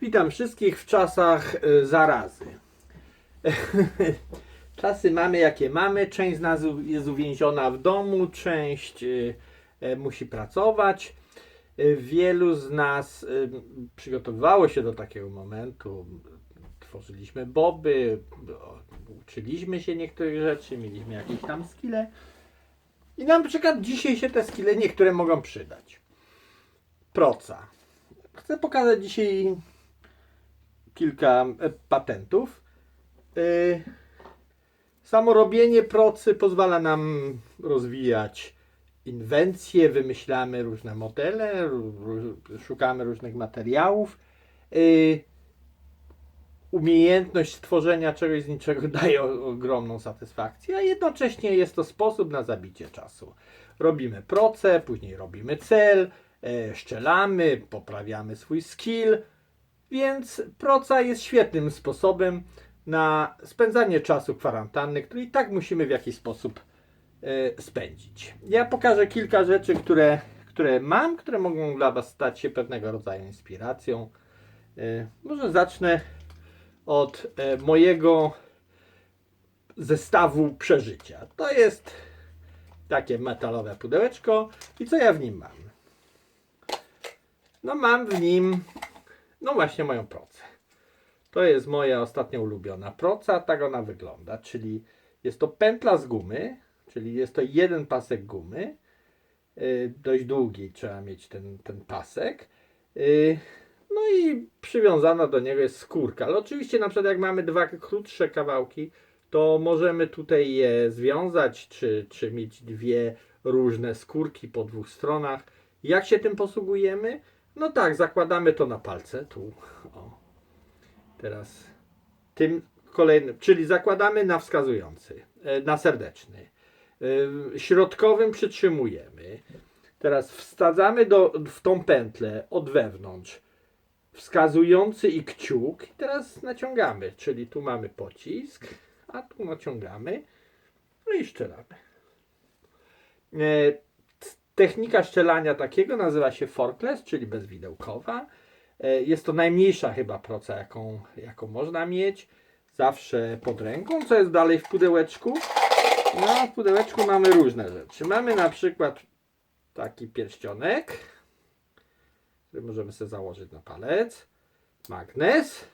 Witam wszystkich w czasach y, zarazy. Czasy mamy jakie mamy. Część z nas jest uwięziona w domu, część y, e, musi pracować. Y, Wielu z nas przygotowywało się do takiego momentu. Tworzyliśmy boby, uczyliśmy się niektórych rzeczy, mieliśmy jakieś tam skille. I na przykład dzisiaj się te skille niektóre mogą przydać. Proca. Chcę pokazać dzisiaj kilka e, patentów. E, Samo robienie procy pozwala nam rozwijać inwencje, wymyślamy różne modele, szukamy różnych materiałów. E, Umiejętność stworzenia czegoś z niczego daje ogromną satysfakcję, a jednocześnie jest to sposób na zabicie czasu. Robimy proce, później robimy cel, szczelamy, poprawiamy swój skill, więc proca jest świetnym sposobem na spędzanie czasu kwarantanny, który i tak musimy w jakiś sposób e, spędzić. Ja pokażę kilka rzeczy, które, które mam, które mogą dla Was stać się pewnego rodzaju inspiracją. E, Może zacznę od e, mojego zestawu przeżycia. To jest takie metalowe pudełeczko i co ja w nim mam? No mam w nim no właśnie moją procę. To jest moja ostatnio ulubiona proca, tak ona wygląda, czyli jest to pętla z gumy, czyli jest to jeden pasek gumy, yy, dość długi trzeba mieć ten, ten pasek. Yy, no i przywiązana do niego jest skórka, ale oczywiście na przykład jak mamy dwa krótsze kawałki, to możemy tutaj je związać, czy, czy mieć dwie różne skórki po dwóch stronach. Jak się tym posługujemy? No tak, zakładamy to na palce, tu. O. Teraz tym kolejnym, czyli zakładamy na wskazujący, e, na serdeczny. E, Środkowym przytrzymujemy. Teraz wsadzamy do, w tą pętlę od wewnątrz wskazujący i kciuk. I teraz naciągamy, czyli tu mamy pocisk, a tu naciągamy. No i szczelamy. Technika szczelania takiego nazywa się forkless, czyli bezwidełkowa. E, Jest to najmniejsza chyba proca, jaką, jaką można mieć. Zawsze pod ręką. Co jest dalej w pudełeczku? No, w pudełeczku mamy różne rzeczy. Mamy na przykład taki pierścionek, który możemy sobie założyć na palec. Magnes.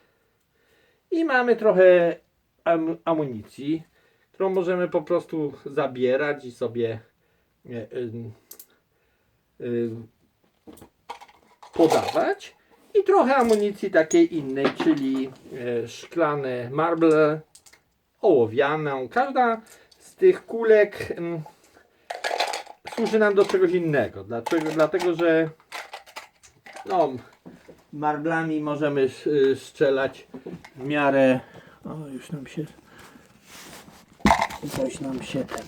I mamy trochę am- amunicji, którą możemy po prostu zabierać i sobie e, podawać i trochę amunicji takiej innej, czyli e, szklane marble, ołowianą. Każda z tych kulek ym, służy nam do czegoś innego. Dlaczego? Dlatego, że no, marblami możemy sz- strzelać w miarę. O, już nam się. Coś nam się ten